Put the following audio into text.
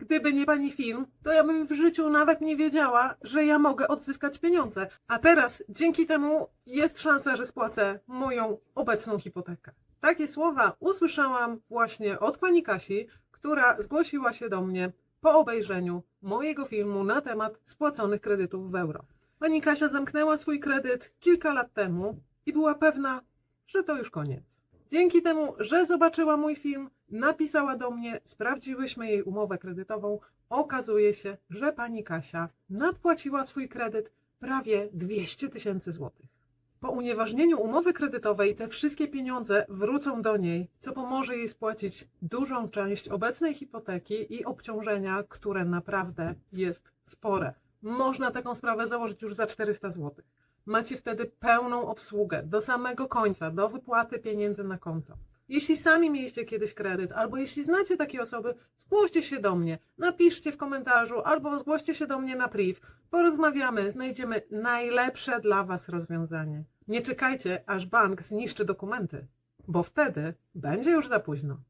Gdyby nie pani film, to ja bym w życiu nawet nie wiedziała, że ja mogę odzyskać pieniądze. A teraz dzięki temu jest szansa, że spłacę moją obecną hipotekę. Takie słowa usłyszałam właśnie od pani Kasi, która zgłosiła się do mnie po obejrzeniu mojego filmu na temat spłaconych kredytów w euro. Pani Kasia zamknęła swój kredyt kilka lat temu i była pewna, że to już koniec. Dzięki temu, że zobaczyła mój film, napisała do mnie, sprawdziłyśmy jej umowę kredytową. Okazuje się, że pani Kasia nadpłaciła swój kredyt prawie 200 tysięcy złotych. Po unieważnieniu umowy kredytowej te wszystkie pieniądze wrócą do niej, co pomoże jej spłacić dużą część obecnej hipoteki i obciążenia, które naprawdę jest spore. Można taką sprawę założyć już za 400 zł. Macie wtedy pełną obsługę do samego końca, do wypłaty pieniędzy na konto. Jeśli sami mieliście kiedyś kredyt, albo jeśli znacie takie osoby, zgłoście się do mnie, napiszcie w komentarzu, albo zgłoście się do mnie na priv. Porozmawiamy, znajdziemy najlepsze dla Was rozwiązanie. Nie czekajcie, aż bank zniszczy dokumenty, bo wtedy będzie już za późno.